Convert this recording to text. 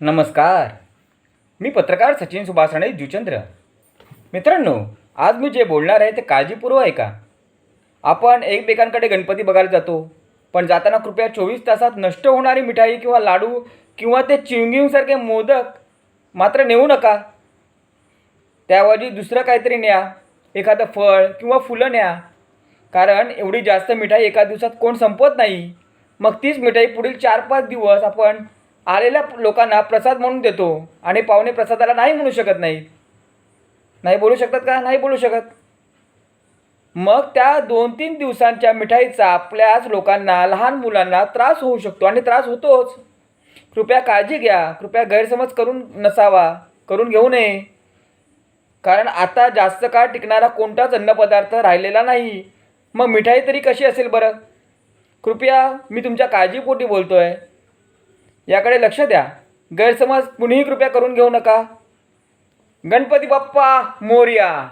नमस्कार. मी पत्रकार सचिन सुभाष राणे जुचंद्र. मित्रांनो आज मी जे बोलणार आहे ते काळजीपूर्वक आहे का आपण एकमेकांकडे गणपती बघायला जातो पण जाताना कृपया चोवीस तासात नष्ट होणारी मिठाई किंवा लाडू किंवा ते चिंगिंगसारखे मोदक मात्र नेऊ नका. त्याऐवजी दुसरं काहीतरी न्या एखादं फळ किंवा फुलं न्या. कारण एवढी जास्त मिठाई एका दिवसात कोण संपवत नाही. मग तीच मिठाई पुढील चार पाच दिवस आपण आलेल्या लोकांना प्रसाद म्हणून देतो आणि पाहुणे प्रसादाला नाही म्हणू शकत नाहीत. नाही बोलू शकतात का? नाही बोलू शकत. मग त्या दोन तीन दिवसांच्या मिठाईचा आपल्याच लोकांना लहान मुलांना त्रास होऊ शकतो आणि त्रास होतोच. कृपया काळजी घ्या. कृपया गैरसमज करून नसावा करून घेऊ नये. कारण आता जास्त काळ टिकणारा कोणताच अन्नपदार्थ राहिलेला नाही. मग मिठाई तरी कशी असेल बरं? कृपया मी तुमच्या काळजीपोटी बोलतो आहे याकडे लक्ष द्या. गैरसमज कुणीही कृपया करून घेऊ नका. गणपती बाप्पा मोर्या.